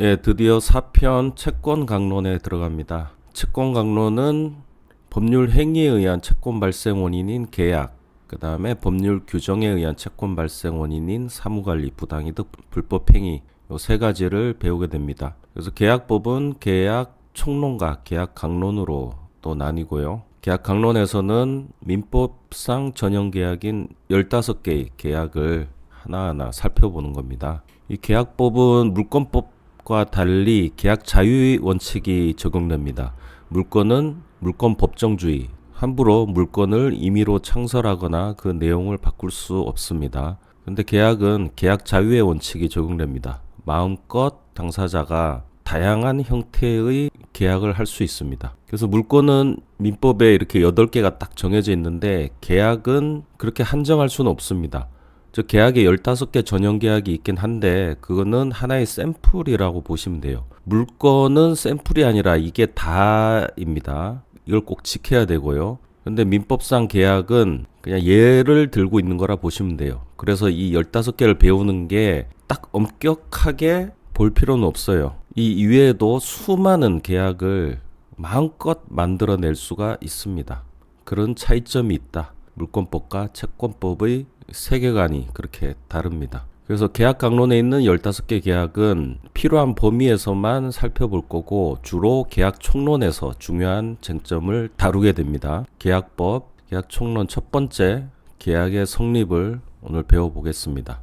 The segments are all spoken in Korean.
예, 드디어 사편 채권 강론에 들어갑니다. 채권 강론은 법률 행위에 의한 채권 발생 원인인 계약, 그 다음에 법률 규정에 의한 채권 발생 원인인 사무관리 부당이득 불법 행위 요 세 가지를 배우게 됩니다. 그래서 계약법은 계약 총론과 계약 강론으로 또 나뉘고요. 계약 강론에서는 민법상 전형 계약인 15개의 계약을 하나하나 살펴보는 겁니다. 이 계약법은 물권법 과 달리 계약 자유의 원칙이 적용됩니다. 물권은 물권 법정주의, 함부로 물건을 임의로 창설하거나 그 내용을 바꿀 수 없습니다. 근데 계약은 계약 자유의 원칙이 적용됩니다. 마음껏 당사자가 다양한 형태의 계약을 할 수 있습니다. 그래서 물건은 민법에 이렇게 8개가 딱 정해져 있는데 계약은 그렇게 한정할 수는 없습니다. 저 계약에 15개 전형 계약이 있긴 한데 그거는 하나의 샘플이라고 보시면 돼요. 물건은 샘플이 아니라 이게 다입니다. 이걸 꼭 지켜야 되고요. 근데 민법상 계약은 그냥 예를 들고 있는 거라 보시면 돼요. 그래서 이 15개를 배우는 게 딱 엄격하게 볼 필요는 없어요. 이 이외에도 수많은 계약을 마음껏 만들어낼 수가 있습니다. 그런 차이점이 있다. 물권법과 채권법의 세계관이 그렇게 다릅니다. 그래서 계약 강론에 있는 15개 계약은 필요한 범위에서만 살펴볼 거고 주로 계약 총론에서 중요한 쟁점을 다루게 됩니다. 계약법, 계약 총론 첫 번째 계약의 성립을 오늘 배워보겠습니다.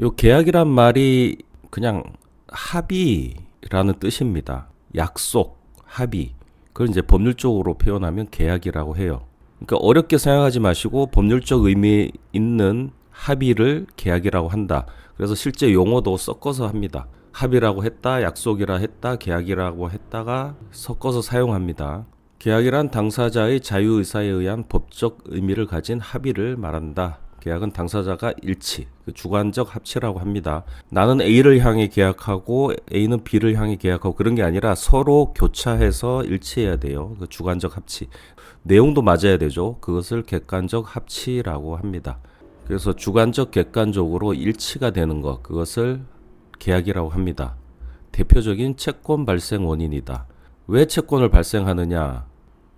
요 계약이란 말이 그냥 합의라는 뜻입니다. 약속, 합의. 그걸 이제 법률적으로 표현하면 계약이라고 해요. 그러니까 어렵게 생각하지 마시고 법률적 의미 있는 합의를 계약이라고 한다. 그래서 실제 용어도 섞어서 합니다. 합의라고 했다, 약속이라 했다, 계약이라고 했다가 섞어서 사용합니다. 계약이란 당사자의 자유의사에 의한 법적 의미를 가진 합의를 말한다. 계약은 당사자가 일치, 그 주관적 합치라고 합니다. 나는 A를 향해 계약하고 A는 B를 향해 계약하고 그런 게 아니라 서로 교차해서 일치해야 돼요. 그 주관적 합치. 내용도 맞아야 되죠. 그것을 객관적 합치라고 합니다. 그래서 주관적 객관적으로 일치가 되는 것 그것을 계약이라고 합니다. 대표적인 채권 발생 원인이다. 왜 채권을 발생하느냐?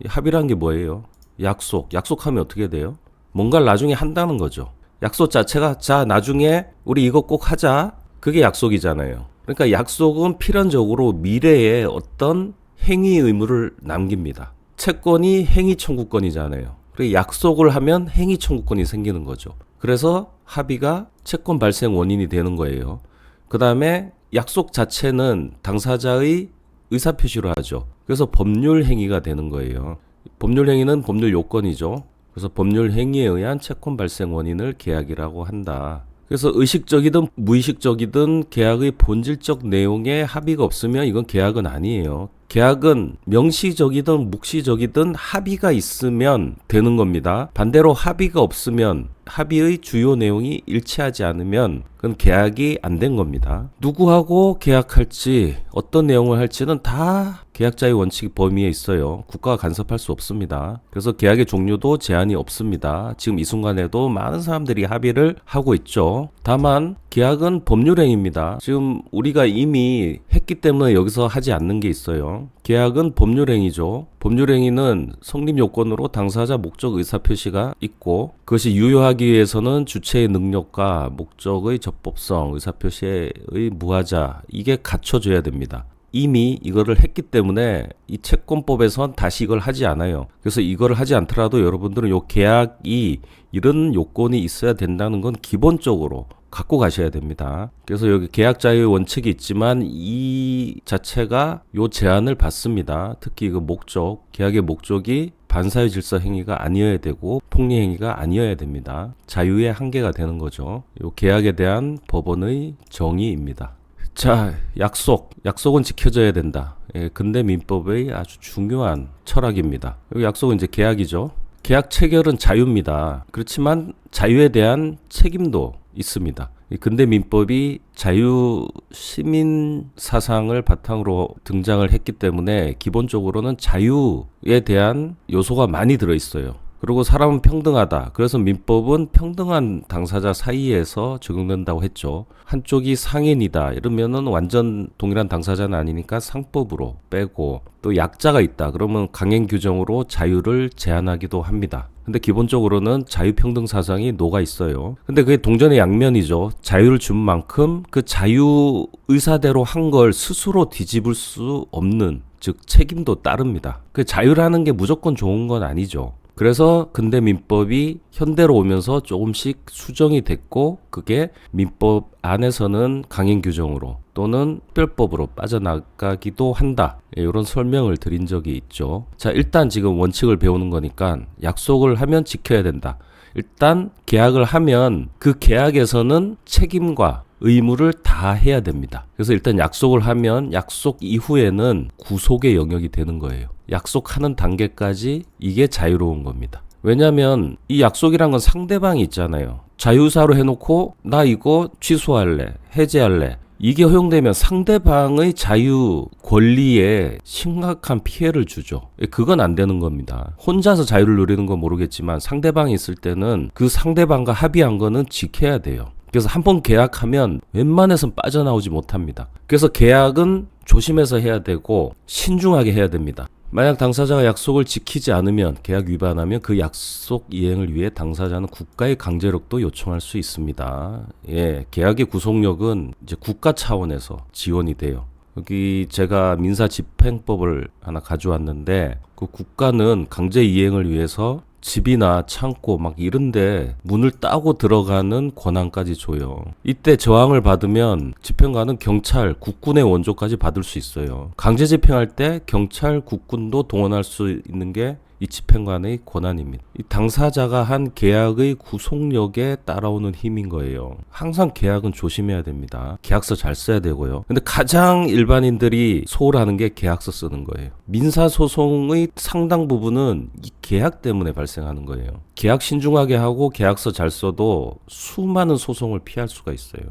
이 합의란 게 뭐예요? 약속. 약속하면 어떻게 돼요? 뭔가를 나중에 한다는 거죠. 약속 자체가 자 나중에 우리 이거 꼭 하자. 그게 약속이잖아요. 그러니까 약속은 필연적으로 미래에 어떤 행위 의무를 남깁니다. 채권이 행위 청구권이잖아요. 그리고 약속을 하면 행위 청구권이 생기는 거죠. 그래서 합의가 채권 발생 원인이 되는 거예요. 그 다음에 약속 자체는 당사자의 의사표시로 하죠. 그래서 법률 행위가 되는 거예요. 법률 행위는 법률 요건이죠. 그래서 법률 행위에 의한 채권 발생 원인을 계약이라고 한다. 그래서 의식적이든 무의식적이든 계약의 본질적 내용에 합의가 없으면 이건 계약은 아니에요. 계약은 명시적이든 묵시적이든 합의가 있으면 되는 겁니다. 반대로 합의가 없으면 합의의 주요 내용이 일치하지 않으면 그건 계약이 안 된 겁니다. 누구하고 계약할지 어떤 내용을 할지는 다 계약자의 원칙 범위에 있어요. 국가가 간섭할 수 없습니다. 그래서 계약의 종류도 제한이 없습니다. 지금 이 순간에도 많은 사람들이 합의를 하고 있죠. 다만 계약은 법률행위입니다. 지금 우리가 이미 했기 때문에 여기서 하지 않는 게 있어요. 계약은 법률행위죠. 법률행위는 성립 요건으로 당사자 목적 의사표시가 있고 그것이 유효하기 위해서는 주체의 능력과 목적의 적법성, 의사표시의 무하자 이게 갖춰져야 됩니다. 이미 이거를 했기 때문에 이 채권법에선 다시 이걸 하지 않아요. 그래서 이거를 하지 않더라도 여러분들은 요 계약이 이런 요건이 있어야 된다는 건 기본적으로 갖고 가셔야 됩니다. 그래서 여기 계약 자유의 원칙이 있지만 이 자체가 요 제한을 받습니다. 특히 그 목적, 계약의 목적이 반사회 질서 행위가 아니어야 되고 폭리 행위가 아니어야 됩니다. 자유의 한계가 되는 거죠. 요 계약에 대한 법원의 정의입니다. 자, 약속. 약속은 지켜져야 된다. 예, 근대 민법의 아주 중요한 철학입니다. 여기 약속은 이제 계약이죠. 계약 체결은 자유입니다. 그렇지만 자유에 대한 책임도 있습니다. 이 근대 민법이 자유 시민 사상을 바탕으로 등장을 했기 때문에 기본적으로는 자유에 대한 요소가 많이 들어 있어요. 그리고 사람은 평등하다. 그래서 민법은 평등한 당사자 사이에서 적용된다고 했죠. 한쪽이 상인이다. 이러면은 완전 동일한 당사자는 아니니까 상법으로 빼고 또 약자가 있다. 그러면 강행 규정으로 자유를 제한하기도 합니다. 근데 기본적으로는 자유평등 사상이 녹아 있어요. 근데 그게 동전의 양면이죠. 자유를 준 만큼 그 자유 의사대로 한 걸 스스로 뒤집을 수 없는 즉 책임도 따릅니다. 그 자유라는 게 무조건 좋은 건 아니죠. 그래서 근대 민법이 현대로 오면서 조금씩 수정이 됐고 그게 민법 안에서는 강행 규정으로 또는 특별법으로 빠져나가기도 한다. 이런 설명을 드린 적이 있죠. 자, 일단 지금 원칙을 배우는 거니까 약속을 하면 지켜야 된다. 일단 계약을 하면 그 계약에서는 책임과 의무를 다 해야 됩니다. 그래서 일단 약속을 하면 약속 이후에는 구속의 영역이 되는 거예요. 약속하는 단계까지 이게 자유로운 겁니다. 왜냐하면 이 약속이란 건 상대방이 있잖아요. 자유사로 해놓고 나 이거 취소할래, 해제할래. 이게 허용되면 상대방의 자유 권리에 심각한 피해를 주죠. 그건 안 되는 겁니다. 혼자서 자유를 누리는 건 모르겠지만 상대방이 있을 때는 그 상대방과 합의한 거는 지켜야 돼요. 그래서 한 번 계약하면 웬만해선 빠져나오지 못합니다. 그래서 계약은 조심해서 해야 되고 신중하게 해야 됩니다. 만약 당사자가 약속을 지키지 않으면 계약 위반하면 그 약속 이행을 위해 당사자는 국가의 강제력도 요청할 수 있습니다. 예, 계약의 구속력은 이제 국가 차원에서 지원이 돼요. 여기 제가 민사 집행법을 하나 가져왔는데 그 국가는 강제 이행을 위해서 집이나 창고 막 이런데 문을 따고 들어가는 권한까지 줘요. 이때 저항을 받으면 집행관은 경찰, 국군의 원조까지 받을 수 있어요. 강제 집행할 때 경찰, 국군도 동원할 수 있는 게 이 집행관의 권한입니다. 이 당사자가 한 계약의 구속력에 따라오는 힘인 거예요. 항상 계약은 조심해야 됩니다. 계약서 잘 써야 되고요. 근데 가장 일반인들이 소홀하는 게 계약서 쓰는 거예요. 민사 소송의 상당 부분은 이 계약 때문에 발생하는 거예요. 계약 신중하게 하고 계약서 잘 써도 수많은 소송을 피할 수가 있어요.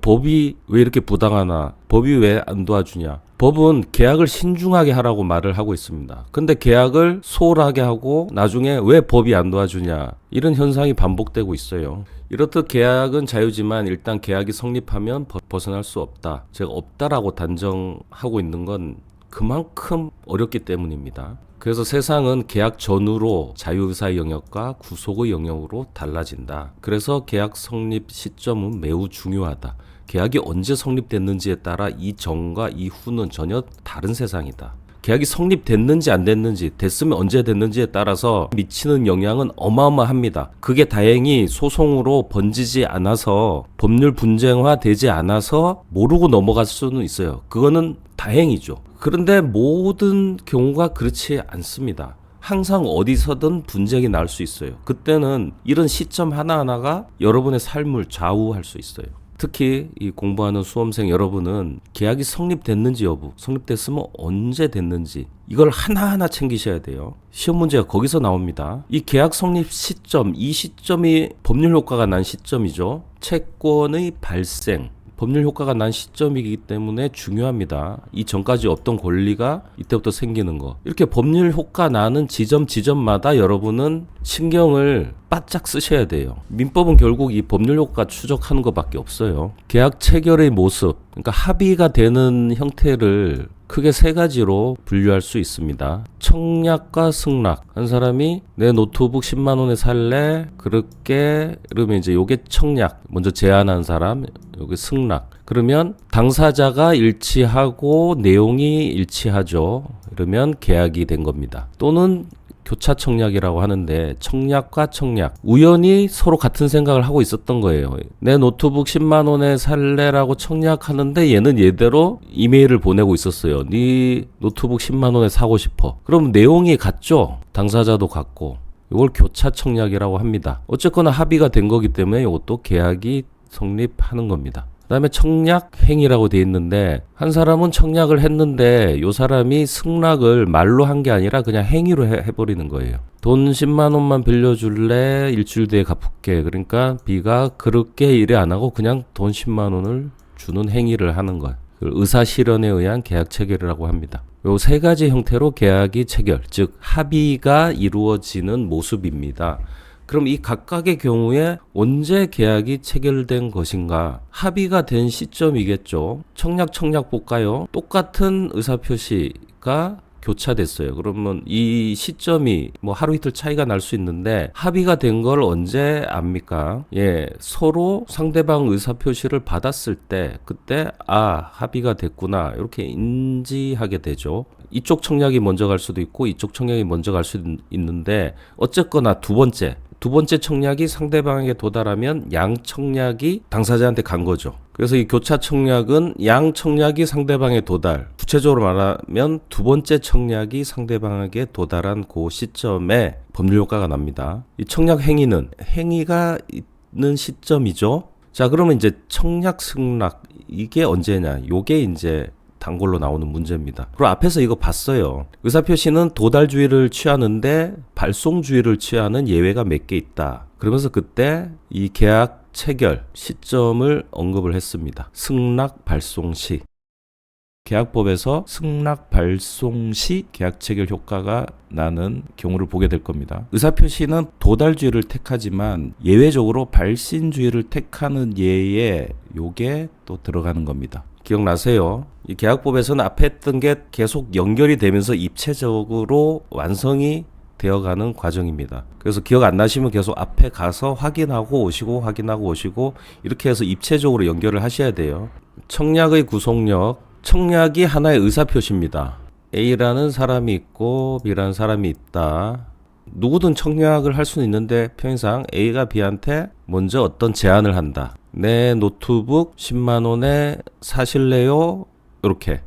법이 왜 이렇게 부당하나? 법이 왜 안 도와주냐? 법은 계약을 신중하게 하라고 말을 하고 있습니다. 근데 계약을 소홀하게 하고 나중에 왜 법이 안 도와주냐? 이런 현상이 반복되고 있어요. 이렇듯 계약은 자유지만 일단 계약이 성립하면 벗- 벗어날 수 없다. 제가 없다라고 단정하고 있는 건 그만큼 어렵기 때문입니다. 그래서 세상은 계약 전후로 자유의사의 영역과 구속의 영역으로 달라진다. 그래서 계약 성립 시점은 매우 중요하다. 계약이 언제 성립됐는지에 따라 이 전과 이 후는 전혀 다른 세상이다. 계약이 성립됐는지 안 됐는지, 됐으면 언제 됐는지에 따라서 미치는 영향은 어마어마합니다. 그게 다행히 소송으로 번지지 않아서 법률 분쟁화 되지 않아서 모르고 넘어갈 수는 있어요. 그거는 다행이죠. 그런데 모든 경우가 그렇지 않습니다. 항상 어디서든 분쟁이 날 수 있어요. 그때는 이런 시점 하나하나가 여러분의 삶을 좌우할 수 있어요. 특히 이 공부하는 수험생 여러분은 계약이 성립됐는지 여부, 성립됐으면 언제 됐는지 이걸 하나하나 챙기셔야 돼요. 시험 문제가 거기서 나옵니다. 이 계약 성립 시점, 이 시점이 법률 효과가 난 시점이죠. 채권의 발생, 법률 효과가 난 시점이기 때문에 중요합니다. 이 전까지 없던 권리가 이때부터 생기는 거. 이렇게 법률 효과 나는 지점 지점마다 여러분은 신경을 바짝 쓰셔야 돼요. 민법은 결국 이 법률 효과 추적하는 것밖에 없어요. 계약 체결의 모습, 그러니까 합의가 되는 형태를 크게 세 가지로 분류할 수 있습니다. 청약과 승낙. 한 사람이 내 노트북 10만 원에 살래. 그렇게 그러면 이제 요게 청약. 먼저 제안한 사람, 요게 승낙. 그러면 당사자가 일치하고 내용이 일치하죠. 그러면 계약이 된 겁니다. 또는 교차 청약이라고 하는데 청약과 청약 우연히 서로 같은 생각을 하고 있었던 거예요. 내 노트북 10만 원에 살래라고 청약하는데 얘는 얘대로 이메일을 보내고 있었어요. 네 노트북 10만 원에 사고 싶어. 그럼 내용이 같죠? 당사자도 같고. 이걸 교차 청약이라고 합니다. 어쨌거나 합의가 된 거기 때문에 이것도 계약이 성립하는 겁니다. 그다음에 청약 행위라고 돼 있는데 한 사람은 청약을 했는데 요 사람이 승낙을 말로 한 게 아니라 그냥 행위로 해, 해버리는 거예요. 돈 10만 원만 빌려줄래 일주일 뒤에 갚을게. 그러니까 B가 그렇게 일을 안 하고 그냥 돈 10만 원을 주는 행위를 하는 거야. 의사 실현에 의한 계약 체결이라고 합니다. 요 세 가지 형태로 계약이 체결, 즉 합의가 이루어지는 모습입니다. 그럼 이 각각의 경우에 언제 계약이 체결된 것인가? 합의가 된 시점이겠죠. 청약 청약 볼까요? 똑같은 의사 표시가 교차됐어요. 그러면 이 시점이 뭐 하루 이틀 차이가 날 수 있는데 합의가 된 걸 언제 압니까? 예, 서로 상대방 의사 표시를 받았을 때 그때 아 합의가 됐구나 이렇게 인지하게 되죠. 이쪽 청약이 먼저 갈 수도 있고 이쪽 청약이 먼저 갈 수도 있는데 어쨌거나 두 번째 두 번째 청약이 상대방에게 도달하면 양 청약이 당사자한테 간 거죠. 그래서 이 교차 청약은 양 청약이 상대방에 도달. 구체적으로 말하면 두 번째 청약이 상대방에게 도달한 그 시점에 법률 효과가 납니다. 이 청약 행위는 행위가 있는 시점이죠. 자, 그러면 이제 청약 승낙 이게 언제냐? 요게 이제 단골로 나오는 문제입니다. 그리고 앞에서 이거 봤어요. 의사표시는 도달주의를 취하는데 발송주의를 취하는 예외가 몇 개 있다. 그러면서 그때 이 계약 체결 시점을 언급을 했습니다. 승낙 발송 시. 계약법에서 승낙 발송 시 계약 체결 효과가 나는 경우를 보게 될 겁니다. 의사표시는 도달주의를 택하지만 예외적으로 발신주의를 택하는 예에 요게 또 들어가는 겁니다. 기억나세요? 이 계약법에서는 앞에 했던 게 계속 연결이 되면서 입체적으로 완성이 되어가는 과정입니다. 그래서 기억 안 나시면 계속 앞에 가서 확인하고 오시고 확인하고 오시고 이렇게 해서 입체적으로 연결을 하셔야 돼요. 청약의 구속력, 청약이 하나의 의사표시입니다. A라는 사람이 있고 B라는 사람이 있다. 누구든 청약을 할 수는 있는데 평상 A가 B한테 먼저 어떤 제안을 한다. 내 노트북 10만 원에 사실래요? 이렇게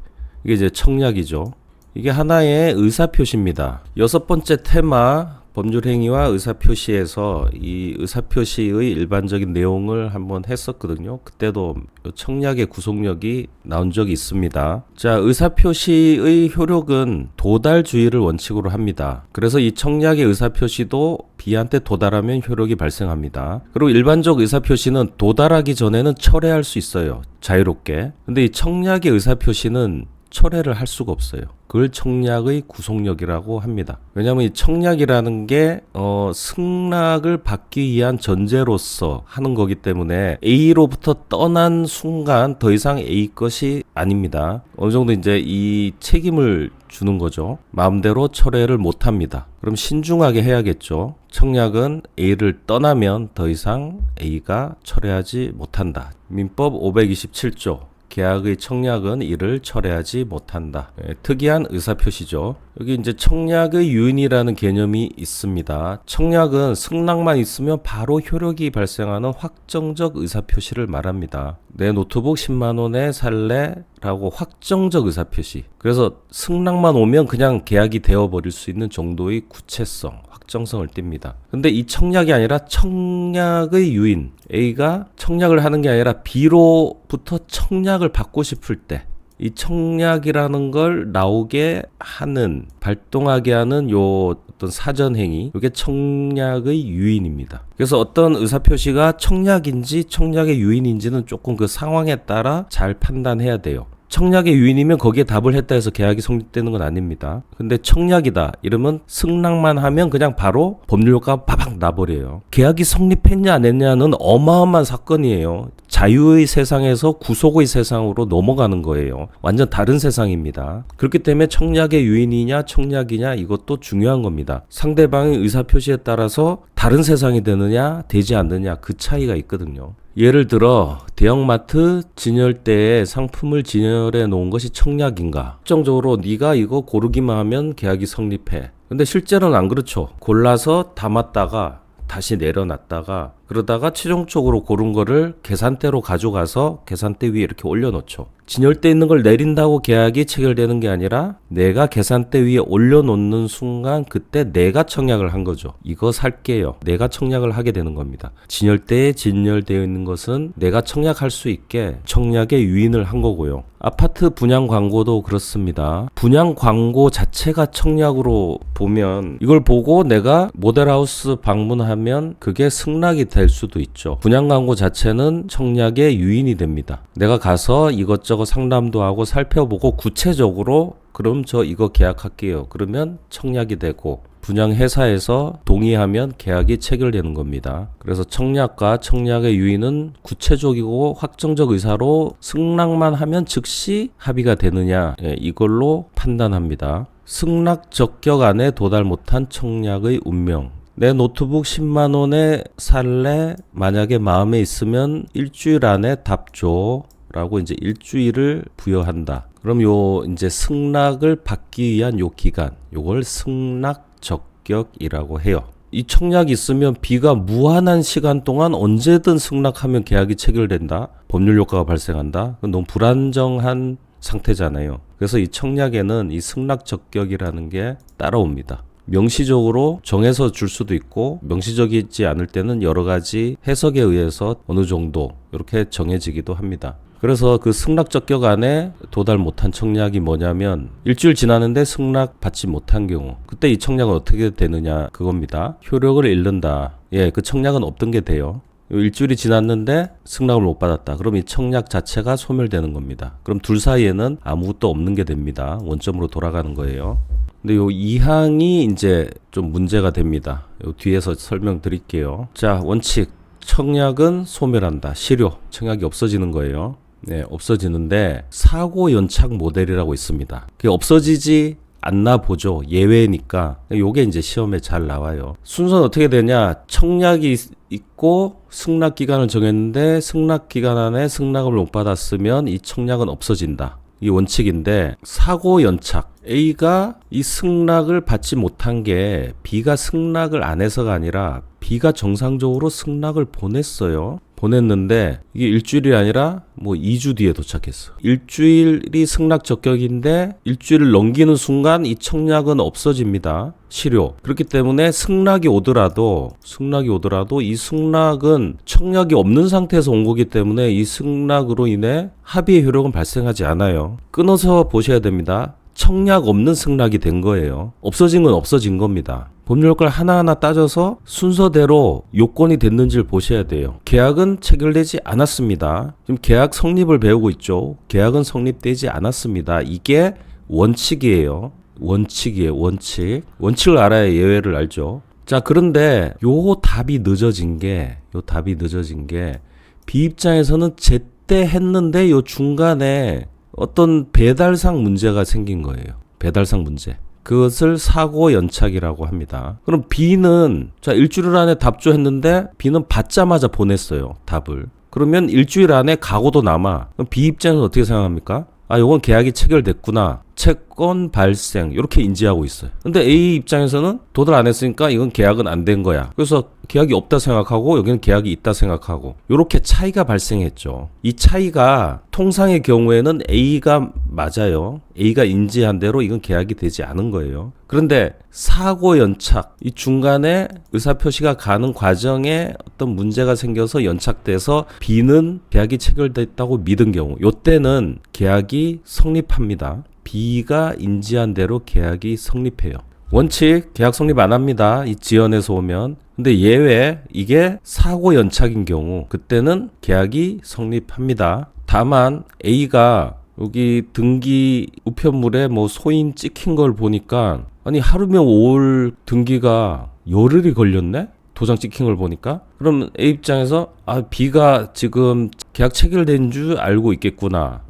이게 이제 청약이죠. 이게 하나의 의사표시입니다. 여섯 번째 테마 법률 행위와 의사 표시에서 이 의사 표시의 일반적인 내용을 한번 했었거든요. 그때도 청약의 구속력이 나온 적이 있습니다. 자, 의사 표시의 효력은 도달 주의를 원칙으로 합니다. 그래서 이 청약의 의사 표시도 B한테 도달하면 효력이 발생합니다. 그리고 일반적 의사 표시는 도달하기 전에는 철회할 수 있어요. 자유롭게. 근데 이 청약의 의사 표시는 철회를 할 수가 없어요. 그걸 청약의 구속력이라고 합니다. 왜냐하면 이 청약이라는 게 어, 승낙을 받기 위한 전제로서 하는 거기 때문에 A로부터 떠난 순간 더 이상 A 것이 아닙니다. 어느 정도 이제 이 책임을 주는 거죠. 마음대로 철회를 못 합니다. 그럼 신중하게 해야겠죠. 청약은 A를 떠나면 더 이상 A가 철회하지 못한다. 민법 527조 계약의 청약은 이를 철회하지 못한다. 예, 특이한 의사표시죠. 여기 이제 청약의 유인이라는 개념이 있습니다. 청약은 승낙만 있으면 바로 효력이 발생하는 확정적 의사표시를 말합니다. 내 노트북 10만 원에 살래 라고 확정적 의사표시. 그래서 승낙만 오면 그냥 계약이 되어 버릴 수 있는 정도의 구체성, 확정성을 띱니다. 근데 이 청약이 아니라 청약의 유인 A가 청약을 하는 게 아니라 B로부터 청약을 받고 싶을 때 이 청약이라는 걸 나오게 하는 발동하게 하는 요 어떤 사전 행위 이게 청약의 유인입니다. 그래서 어떤 의사 표시가 청약인지 청약의 유인인지는 조금 그 상황에 따라 잘 판단해야 돼요. 청약의 유인이면 거기에 답을 했다 해서 계약이 성립되는 건 아닙니다. 근데 청약이다 이러면 승낙만 하면 그냥 바로 법률효과가 바박 나버려요. 계약이 성립했냐 안 했냐는 어마어마한 사건이에요. 자유의 세상에서 구속의 세상으로 넘어가는 거예요. 완전 다른 세상입니다. 그렇기 때문에 청약의 유인이냐 청약이냐 이것도 중요한 겁니다. 상대방의 의사표시에 따라서 다른 세상이 되느냐 되지 않느냐 그 차이가 있거든요. 예를 들어 대형마트 진열대에 상품을 진열해 놓은 것이 청약인가? 특정적으로 네가 이거 고르기만 하면 계약이 성립해. 근데 실제로는 안 그렇죠. 골라서 담았다가 다시 내려놨다가 그러다가 최종적으로 고른 거를 계산대로 가져가서 계산대 위에 이렇게 올려놓죠. 진열대 있는 걸 내린다고 계약이 체결되는 게 아니라 내가 계산대 위에 올려놓는 순간 그때 내가 청약을 한 거죠. 이거 살게요. 내가 청약을 하게 되는 겁니다. 진열대에 진열되어 있는 것은 내가 청약할 수 있게 청약에 유인을 한 거고요. 아파트 분양 광고도 그렇습니다. 분양 광고 자체가 청약으로 보면 이걸 보고 내가 모델하우스 방문하면 그게 승낙이 될 수도 있죠. 분양 광고 자체는 청약의 유인이 됩니다. 내가 가서 이것저것 상담도 하고 살펴보고 구체적으로 그럼 저 이거 계약할게요. 그러면 청약이 되고 분양 회사에서 동의하면 계약이 체결되는 겁니다. 그래서 청약과 청약의 유인은 구체적이고 확정적 의사로 승낙만 하면 즉시 합의가 되느냐 예, 이걸로 판단합니다. 승낙 적격 안에 도달 못한 청약의 운명. 내 노트북 10만 원에 살래? 만약에 마음에 있으면 일주일 안에 답 줘. 라고 이제 일주일을 부여한다. 그럼 요 이제 승낙을 받기 위한 요 기간, 요걸 승낙 적격이라고 해요. 이 청약이 있으면 비가 무한한 시간 동안 언제든 승낙하면 계약이 체결된다. 법률 효과가 발생한다. 그건 너무 불안정한 상태잖아요. 그래서 이 청약에는 이 승낙 적격이라는 게 따라옵니다. 명시적으로 정해서 줄 수도 있고 명시적이지 않을 때는 여러 가지 해석에 의해서 어느 정도 이렇게 정해지기도 합니다. 그래서 그 승낙 적 격 안에 도달 못한 청약이 뭐냐면 일주일 지났는데 승낙 받지 못한 경우 그때 이 청약은 어떻게 되느냐 그겁니다. 효력을 잃는다. 예, 그 청약은 없던 게 돼요. 요 일주일이 지났는데 승낙을 못 받았다. 그럼 이 청약 자체가 소멸되는 겁니다. 그럼 둘 사이에는 아무것도 없는 게 됩니다. 원점으로 돌아가는 거예요. 근데 요 이항이 이제 좀 문제가 됩니다. 요 뒤에서 설명드릴게요. 자, 원칙. 청약은 소멸한다. 실효. 청약이 없어지는 거예요. 네, 없어지는데 사고 연착 모델이라고 있습니다. 그게 없어지지 않나 보죠. 예외니까. 요게 이제 시험에 잘 나와요. 순서는 어떻게 되냐? 청약이 있- 있고 승낙 기간을 정했는데 승낙 기간 안에 승낙을 못 받았으면 이 청약은 없어진다. 이 원칙인데 사고 연착 A가 이 승낙을 받지 못한 게 B가 승낙을 안 해서가 아니라 B가 정상적으로 승낙을 보냈어요. 보냈는데 이게 일주일이 아니라 뭐 2주 뒤에 도착했어. 일주일이 승낙 적격인데 일주일을 넘기는 순간 이 청약은 없어집니다. 실효. 그렇기 때문에 승낙이 오더라도 승낙이 오더라도 이 승낙은 청약이 없는 상태에서 온 거기 때문에 이 승낙으로 인해 합의의 효력은 발생하지 않아요. 끊어서 보셔야 됩니다. 청약 없는 승낙이 된 거예요. 없어진 건 없어진 겁니다. 법률 효과를 하나하나 따져서 순서대로 요건이 됐는지를 보셔야 돼요. 계약은 체결되지 않았습니다. 지금 계약 성립을 배우고 있죠. 계약은 성립되지 않았습니다. 이게 원칙이에요. 원칙이에요. 원칙. 원칙을 알아야 예외를 알죠. 자, 그런데 요 답이 늦어진 게, 요 답이 늦어진 게, B 입장에서는 제때 했는데 요 중간에 어떤 배달상 문제가 생긴 거예요. 배달상 문제. 그것을 사고 연착이라고 합니다. 그럼 B는 자 일주일 안에 답조 했는데 B는 받자마자 보냈어요. 답을. 그러면 일주일 안에 각오도 남아. 그럼 B 입장에서 어떻게 생각합니까? 아, 요건 계약이 체결됐구나. 채권 발생. 이렇게 인지하고 있어요. 근데 A 입장에서는 도달 안 했으니까 이건 계약은 안 된 거야. 그래서 계약이 없다 생각하고 여기는 계약이 있다 생각하고 요렇게 차이가 발생했죠. 이 차이가 통상의 경우에는 A가 맞아요. A가 인지한 대로 이건 계약이 되지 않은 거예요. 그런데 사고 연착 이 중간에 의사 표시가 가는 과정에 어떤 문제가 생겨서 연착돼서 B는 계약이 체결됐다고 믿은 경우 요때는 계약이 성립합니다. B가 인지한 대로 계약이 성립해요. 원칙 계약 성립 안 합니다. 이 지연에서 오면. 근데 예외 이게 사고 연착인 경우 그때는 계약이 성립합니다. 다만 A가 여기 등기 우편물에 뭐 소인 찍힌 걸 보니까 아니 하루면 올 등기가 열흘이 걸렸네? 도장 찍힌 걸 보니까 그럼 A 입장에서 아 B가 지금 계약 체결된 줄 알고 있겠구나.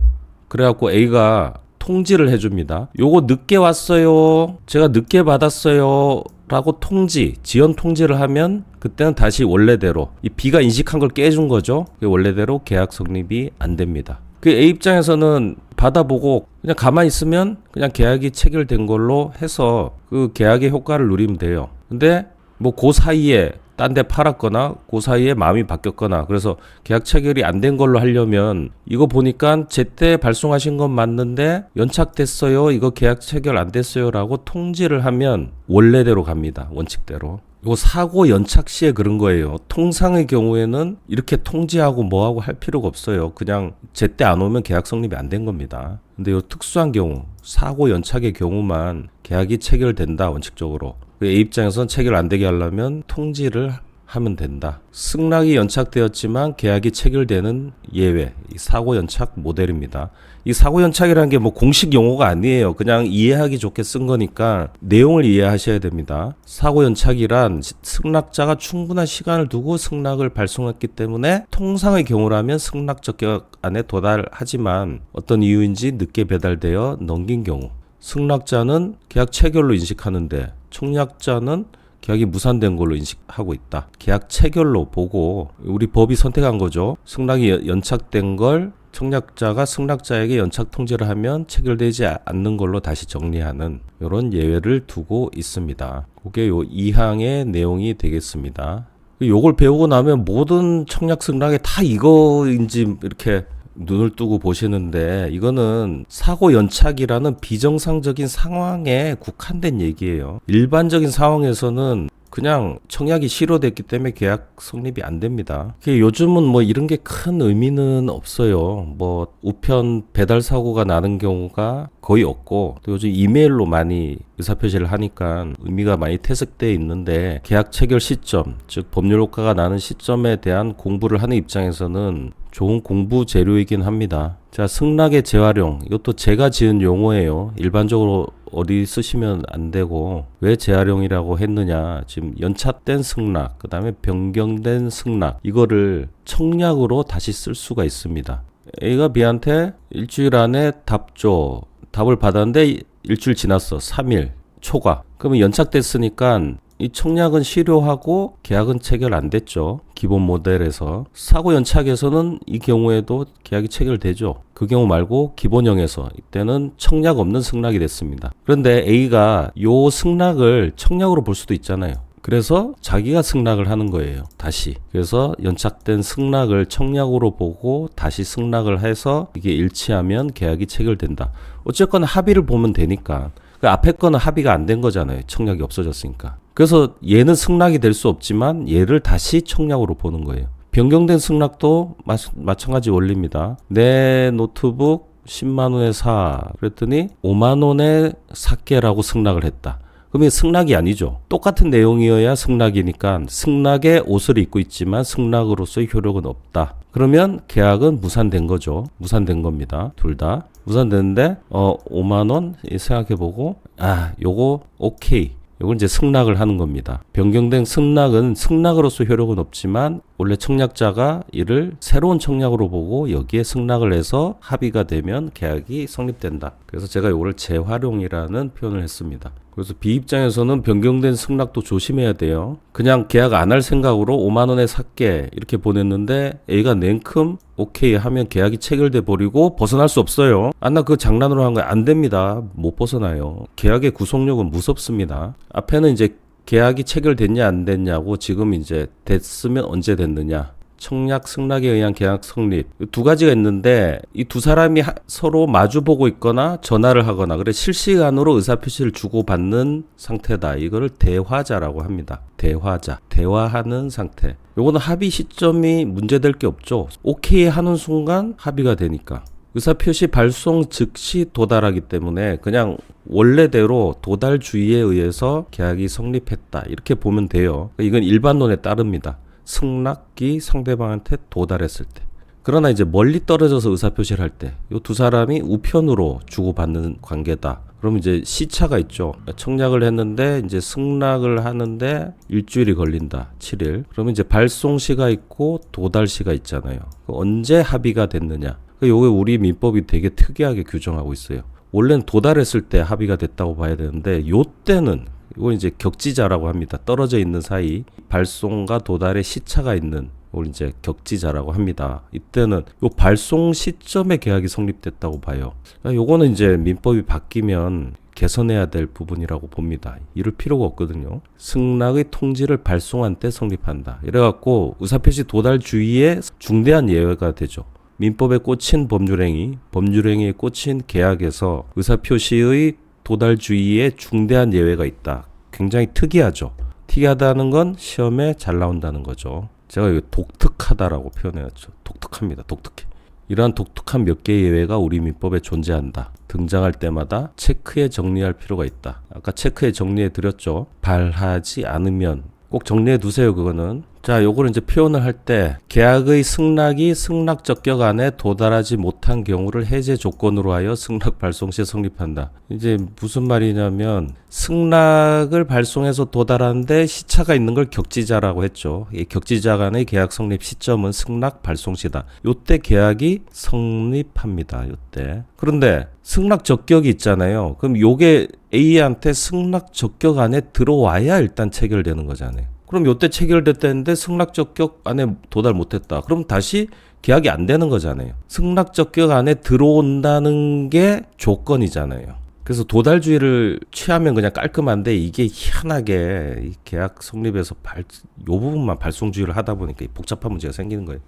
그래갖고 A가 통지를 해줍니다. 요거 늦게 왔어요. 제가 늦게 받았어요. 라고 통지, 지연 통지를 하면 그때는 다시 원래대로 이 B가 인식한 걸 깨준 거죠. 원래대로 계약 성립이 안 됩니다. 그 A 입장에서는 받아보고 그냥 가만히 있으면 그냥 계약이 체결된 걸로 해서 그 계약의 효과를 누리면 돼요. 근데 뭐 그 사이에 딴 데 팔았거나 그 사이에 마음이 바뀌었거나 그래서 계약 체결이 안 된 걸로 하려면 이거 보니까 제때 발송하신 건 맞는데 연착됐어요. 이거 계약 체결 안 됐어요라고 통지를 하면 원래대로 갑니다. 원칙대로. 이거 사고 연착 시에 그런 거예요. 통상의 경우에는 이렇게 통지하고 뭐하고 할 필요가 없어요. 그냥 제때 안 오면 계약 성립이 안 된 겁니다. 근데 이 특수한 경우, 사고 연착의 경우만 계약이 체결된다 원칙적으로. 그 A 입장에서는 체결 안 되게 하려면 통지를 하면 된다. 승낙이 연착되었지만 계약이 체결되는 예외, 이 사고 연착 모델입니다. 이 사고 연착이라는 게 뭐 공식 용어가 아니에요. 그냥 이해하기 좋게 쓴 거니까 내용을 이해하셔야 됩니다. 사고 연착이란 시- 승낙자가 충분한 시간을 두고 승낙을 발송했기 때문에 통상의 경우라면 승낙 적격 안에 도달하지만 어떤 이유인지 늦게 배달되어 넘긴 경우 승낙자는 계약 체결로 인식하는데 청약자는 계약이 무산된 걸로 인식하고 있다. 계약 체결로 보고 우리 법이 선택한 거죠. 승낙이 연- 연착된 걸 청약자가 승낙자에게 연착 통지를 하면 체결되지 아- 않는 걸로 다시 정리하는 이런 예외를 두고 있습니다. 그게 요 2항의 내용이 되겠습니다. 요걸 배우고 나면 모든 청약 승낙에 다 이거인지 이렇게 눈을 뜨고 보시는데 이거는 사고 연착이라는 비정상적인 상황에 국한된 얘기예요. 일반적인 상황에서는 그냥 청약이 실효됐기 때문에 계약 성립이 안 됩니다. 요즘은 뭐 이런 게 큰 의미는 없어요. 뭐 우편 배달 사고가 나는 경우가 거의 없고 또 요즘 이메일로 많이 의사표시를 하니까 의미가 많이 퇴색돼 있는데 계약 체결 시점, 즉 법률 효과가 나는 시점에 대한 공부를 하는 입장에서는 좋은 공부 재료이긴 합니다. 자, 승낙의 재활용. 이것도 제가 지은 용어예요. 일반적으로 어디 쓰시면 안 되고 왜 재활용이라고 했느냐. 지금 연착된 승낙, 그 다음에 변경된 승낙. 이거를 청약으로 다시 쓸 수가 있습니다. A가 B한테 일주일 안에 답 줘. 답을 받았는데 일주일 지났어. 3일 초과. 그러면 연착됐으니까 이 청약은 실효하고 계약은 체결 안 됐죠. 기본 모델에서 사고 연착에서는 이 경우에도 계약이 체결되죠. 그 경우 말고 기본형에서 이때는 청약 없는 승낙이 됐습니다. 그런데 A가 요 승낙을 청약으로 볼 수도 있잖아요. 그래서 자기가 승낙을 하는 거예요. 다시. 그래서 연착된 승낙을 청약으로 보고 다시 승낙을 해서 이게 일치하면 계약이 체결된다. 어쨌건 합의를 보면 되니까. 그 앞에 거는 합의가 안 된 거잖아요. 청약이 없어졌으니까. 그래서 얘는 승낙이 될 수 없지만 얘를 다시 청약으로 보는 거예요. 변경된 승낙도 마, 마찬가지 원리입니다. 내 노트북 10만 원에 사. 그랬더니 5만 원에 사게라고 승낙을 했다. 그러면 승낙이 아니죠. 똑같은 내용이어야 승낙이니까 승낙에 옷을 입고 있지만 승낙으로서의 효력은 없다. 그러면 계약은 무산된 거죠. 무산된 겁니다. 둘 다. 무산됐는데 어 5만 원 생각해 보고 아, 요거 오케이. 요건 이제 승낙을 하는 겁니다. 변경된 승낙은 승낙으로서 효력은 없지만 원래 청약자가 이를 새로운 청약으로 보고 여기에 승낙을 해서 합의가 되면 계약이 성립된다. 그래서 제가 이거를 재활용이라는 표현을 했습니다. 그래서 B 입장에서는 변경된 승낙도 조심해야 돼요. 그냥 계약 안 할 생각으로 5만 원에 샀게 이렇게 보냈는데 A가 냉큼 오케이 하면 계약이 체결돼 버리고 벗어날 수 없어요. 아나그 장난으로 한 거야. 안 됩니다. 못 벗어나요. 계약의 구속력은 무섭습니다. 앞에는 이제 계약이 체결됐냐 안 됐냐고 지금 이제 됐으면 언제 됐느냐. 청약 승낙에 의한 계약 성립 두 가지가 있는데 이 두 사람이 하- 서로 마주 보고 있거나 전화를 하거나 그래 실시간으로 의사 표시를 주고 받는 상태다. 이거를 대화자라고 합니다. 대화자, 대화하는 상태. 요거는 합의 시점이 문제될 게 없죠. 오케이 하는 순간 합의가 되니까. 의사 표시 발송 즉시 도달하기 때문에 그냥 원래대로 도달 주의에 의해서 계약이 성립했다. 이렇게 보면 돼요. 이건 일반론에 따릅니다. 승낙이 상대방한테 도달했을 때. 그러나 이제 멀리 떨어져서 의사표시를 할 때, 이 두 사람이 우편으로 주고받는 관계다. 그럼 이제 시차가 있죠. 청약을 했는데 이제 승낙을 하는데 일주일이 걸린다. 7일. 그러면 이제 발송 시가 있고 도달 시가 있잖아요. 그 언제 합의가 됐느냐. 요게 우리 민법이 되게 특이하게 규정하고 있어요. 원래는 도달했을 때 합의가 됐다고 봐야 되는데 요 때는 이건 이제 격지자라고 합니다. 떨어져 있는 사이 발송과 도달의 시차가 있는 걸 이제 격지자라고 합니다. 이때는 요 발송 시점에 계약이 성립됐다고 봐요. 그러니까 요거는 이제 민법이 바뀌면 개선해야 될 부분이라고 봅니다. 이럴 필요가 없거든요. 승낙의 통지를 발송한 때 성립한다. 이래갖고 의사표시 도달 주의에 중대한 예외가 되죠. 민법에 꽂힌 법률행위, 법률행위에 꽂힌 계약에서 의사표시의 도달주의에 중대한 예외가 있다. 굉장히 특이하죠. 특이하다는 건 시험에 잘 나온다는 거죠. 제가 이거 독특하다라고 표현해왔죠. 독특합니다. 독특해. 이러한 독특한 몇 개의 예외가 우리 민법에 존재한다. 등장할 때마다 체크해 정리할 필요가 있다. 아까 체크해 정리해 드렸죠. 발하지 않으면 꼭 정리해 두세요. 그거는 자, 요거를 이제 표현을 할 때 계약의 승낙이 승낙 적격 안에 도달하지 못한 경우를 해제 조건으로 하여 승낙 발송 시 성립한다. 이제 무슨 말이냐면 승낙을 발송해서 도달하는데 시차가 있는 걸 격지자라고 했죠. 이 격지자 간의 계약 성립 시점은 승낙 발송 시다. 요때 계약이 성립합니다. 요때. 그런데 승낙 적격이 있잖아요. 그럼 요게 A한테 승낙 적격 안에 들어와야 일단 체결되는 거잖아요. 그럼 요때 체결됐다는데 승낙 적격 안에 도달 못했다. 그럼 다시 계약이 안 되는 거잖아요. 승낙 적격 안에 들어온다는 게 조건이잖아요. 그래서 도달주의를 취하면 그냥 깔끔한데 이게 희한하게 이 계약 성립에서 발, 요 부분만 발송주의를 하다 보니까 이 복잡한 문제가 생기는 거예요.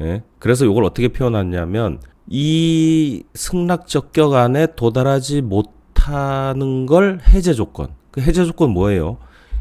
예. 그래서 이걸 어떻게 표현하냐면 이 승낙 적격 안에 도달하지 못하는 걸 해제 조건. 그 해제 조건 뭐예요?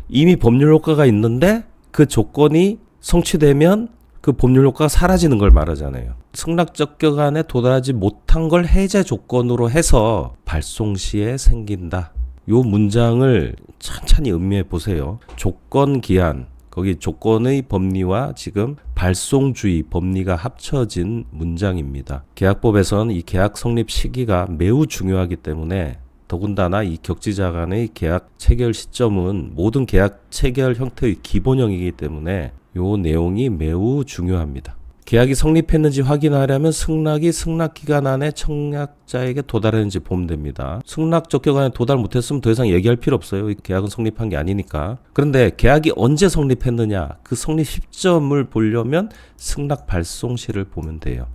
이미 법률 효과가 있는데 그 조건이 성취되면 그 법률 효과가 사라지는 걸 말하잖아요. 승낙 적격안에 도달하지 못한 걸 해제 조건으로 해서 발송 시에 생긴다. 요 문장을 천천히 음미해 보세요. 조건 기한 거기 조건의 법리와 지금 발송주의 법리가 합쳐진 문장입니다. 계약법에서는 이 계약 성립 시기가 매우 중요하기 때문에 더군다나 이 격지자 간의 계약 체결 시점은 모든 계약 체결 형태의 기본형이기 때문에 요 내용이 매우 중요합니다. 계약이 성립했는지 확인하려면 승낙이 승낙 기간 안에 청약자에게 도달했는지 보면 됩니다. 승낙 적격안에 도달 못했으면 더 이상 얘기할 필요 없어요. 이 계약은 성립한 게 아니니까. 그런데 계약이 언제 성립했느냐 그 성립 시점을 보려면 승낙 발송시를 보면 돼요.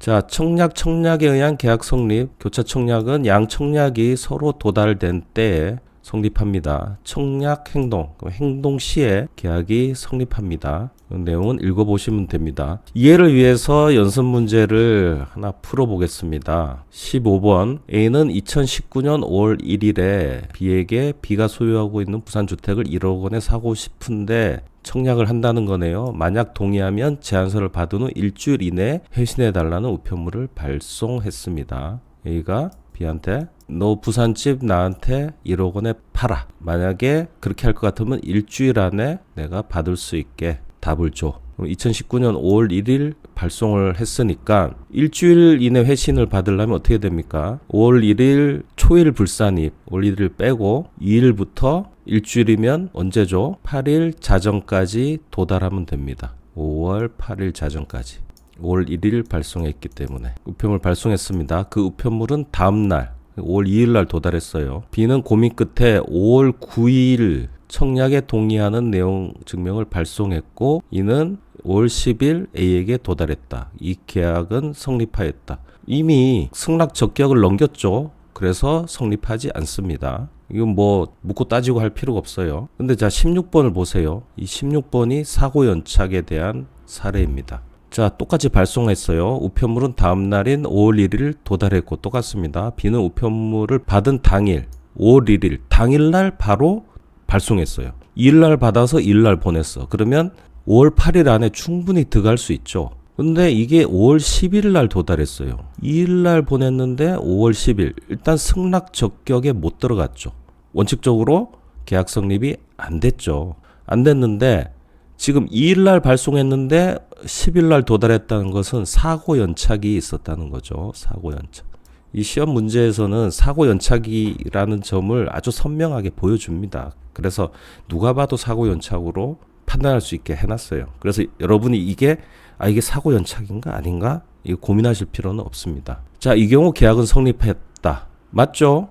자, 청약 청약에 의한 계약 성립, 교차 청약은 양 청약이 서로 도달된 때에 성립합니다. 청약 행동, 행동 시에 계약이 성립합니다. 그 내용은 읽어보시면 됩니다. 이해를 위해서 연습 문제를 하나 풀어보겠습니다. 15번 A는 2019년 5월 1일에 B에게 B가 소유하고 있는 부산 주택을 1억 원에 사고 싶은데 청약을 한다는 거네요. 만약 동의하면 제안서를 받은 후 일주일 이내에 회신해 달라는 우편물을 발송했습니다. A가 B한테 너 부산집 나한테 1억 원에 팔아. 만약에 그렇게 할 것 같으면 일주일 안에 내가 받을 수 있게 답을 줘. 2019년 5월 1일 발송을 했으니까 일주일 이내 회신을 받으려면 어떻게 됩니까? 5월 1일 초일 불산입, 5월 1일 빼고 2일부터 일주일이면 언제죠? 8일 자정까지 도달하면 됩니다. 5월 8일 자정까지. 5월 1일 발송했기 때문에 우편물 발송했습니다. 그 우편물은 다음 날 5월 2일 날 도달했어요. B는 고민 끝에 5월 9일 청약에 동의하는 내용 증명을 발송했고 이는 5월 10일 A에게 도달했다. 이 계약은 성립하였다. 이미 승낙 적격을 넘겼죠. 그래서 성립하지 않습니다. 이건 뭐 묻고 따지고 할 필요가 없어요. 근데 자 16번을 보세요. 이 16번이 사고 연착에 대한 사례입니다. 자, 똑같이 발송했어요. 우편물은 다음 날인 5월 1일 도달했고 똑같습니다. B는 우편물을 받은 당일 5월 1일 당일날 바로 발송했어요. 2일날 받아서 2일날 보냈어. 그러면 5월 8일 안에 충분히 들어갈 수 있죠. 근데 이게 5월 10일 날 도달했어요. 2일 날 보냈는데 5월 10일. 일단 승낙 적격에 못 들어갔죠. 원칙적으로 계약 성립이 안 됐죠. 안 됐는데 지금 2일 날 발송했는데 10일 날 도달했다는 것은 사고 연착이 있었다는 거죠. 사고 연착. 이 시험 문제에서는 사고 연착이라는 점을 아주 선명하게 보여줍니다. 그래서 누가 봐도 사고 연착으로 판단할 수 있게 해놨어요. 그래서 여러분이 이게 아 이게 사고 연착인가 아닌가 이거 고민하실 필요는 없습니다. 자, 이 경우 계약은 성립했다. 맞죠?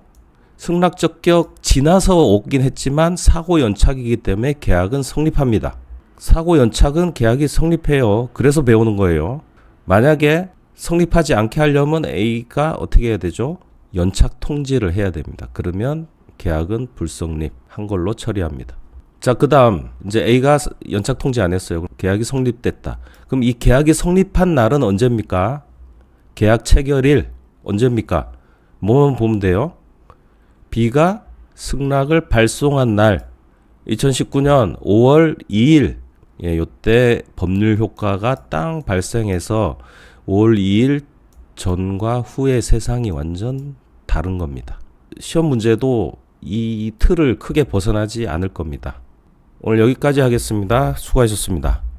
승낙 적격 지나서 오긴 했지만 사고 연착이기 때문에 계약은 성립합니다. 사고 연착은 계약이 성립해요. 그래서 배우는 거예요. 만약에 성립하지 않게 하려면 A가 어떻게 해야 되죠? 연착 통지를 해야 됩니다. 그러면 계약은 불성립 한 걸로 처리합니다. 자, 그 다음, 이제 A가 연착 통지 안 했어요. 계약이 성립됐다. 그럼 이 계약이 성립한 날은 언제입니까? 계약 체결일, 언제입니까? 뭐만 보면 돼요? B가 승낙을 발송한 날, 2019년 5월 2일, 예, 요때 법률 효과가 땅 발생해서 5월 2일 전과 후의 세상이 완전 다른 겁니다. 시험 문제도 이 틀을 크게 벗어나지 않을 겁니다. 오늘 여기까지 하겠습니다. 수고하셨습니다.